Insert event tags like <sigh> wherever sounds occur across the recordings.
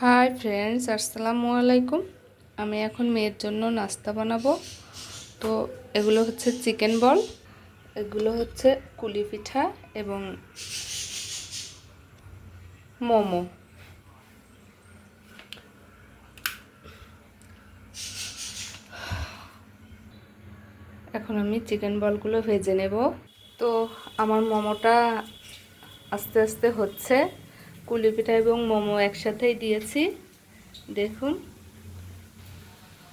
Hi friends আসসালামু আলাইকুম। আমি এখন মেয়ের জন্য নাস্তা বানাবো। তো এগুলো হচ্ছে চিকেন বল, এগুলো হচ্ছে কুলি পিঠা এবং মোমো। এখন আমি চিকেন বলগুলো ভেজে নেব। তো আমার মোমোটা আস্তে আস্তে হচ্ছে। কুলি পিঠা এবং মোমো একসাথেই দিয়েছি। দেখুন।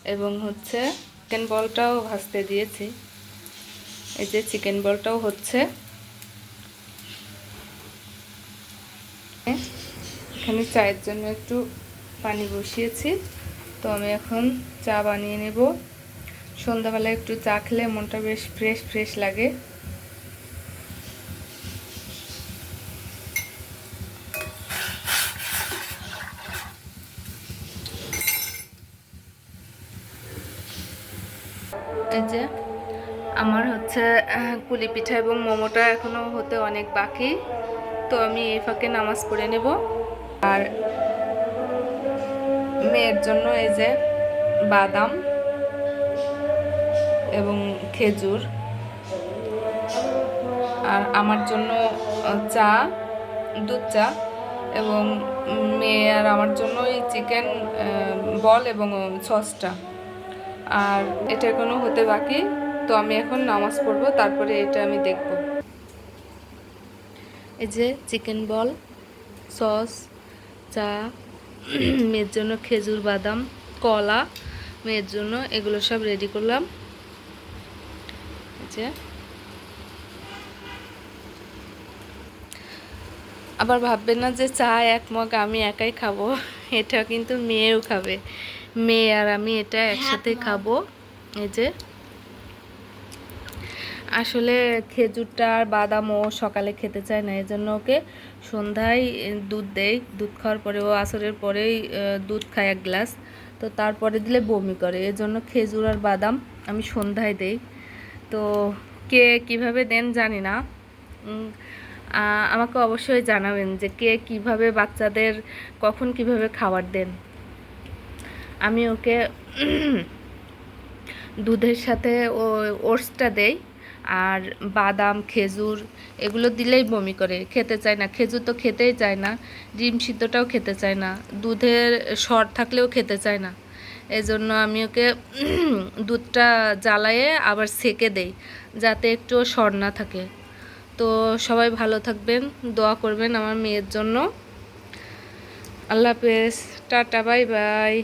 এবং হচ্ছে চিকেন বলটাও ভাজতে দিয়েছি। এই যে চিকেন বলটাও হচ্ছে। এখানে চায়ের জন্য একটু পানি বসিয়েছি। তো আমি এখন চা বানিয়ে নেব। সন্ধ্যাবেলায় একটু চা খেলে মনটা বেশ ফ্রেশ ফ্রেশ লাগে। এই যে আমার হচ্ছে কুলি পিঠা এবং মোমোটা এখনও হতে অনেক বাকি। তো আমি এই ফাঁকে নামাজ পড়ে নেব। আর মেয়ের জন্য এই যে বাদাম এবং খেজুর। আর আমার জন্য চা, দুধ চা এবং মেয়ে আর আমার জন্য এই চিকেন বল এবং সসটা। আর এটা এখনও হতে বাকি, তো আমি এখন নামাজ পড়ব, তারপরে এটা আমি দেখব। এই যে চিকেন বল, সস, চা, <clears throat> মেয়ের জন্য খেজুর বাদাম, কলা, মেয়ের জন্য এগুলো সব রেডি করলাম। যে। আবার ভাববেন না যে চা এক মগ আমি একাই খাব। এটা কিন্তু মেয়েও খাবে। মেয়ে আর আমি এটা একসাথে খাব। এই যে। আসলে খেজুরটা আর বাদামও সকালে খেতে চায় না এই জন্য ওকে সন্ধ্যায় দুধ দেই। দুধ খাওয়ার পরে ও আসরের পরেই দুধ খায় এক গ্লাস। তো তারপরে দিলে বমি করে এজন্য খেজুর আর বাদাম আমি সন্ধ্যায় দেই। তো কে কীভাবে দেন জানি না। আমাকে অবশ্যই জানাবেন যে কে কীভাবে বাচ্চাদের, কখন কীভাবে খাবার দেন। আমি ওকে দুধের সাথে ও, ওটসটা দেই আর বাদাম, খেজুর এগুলো দিলেই বমি করে। খেতে চায় না। খেজুর তো খেতেই চায় না। ডিম সিদ্ধটাও খেতে চায় না। দুধের সর থাকলেও খেতে চায় না। এজন্য আমি ওকে দুধটা জ্বালায়ে আবার সেকে দেই, যাতে একটু সর না থাকে। তো সবাই ভালো থাকবেন দোয়া করবেন আমার মেয়ের জন্য। আল্লাহ হাফেজ টাটা বাই বাই।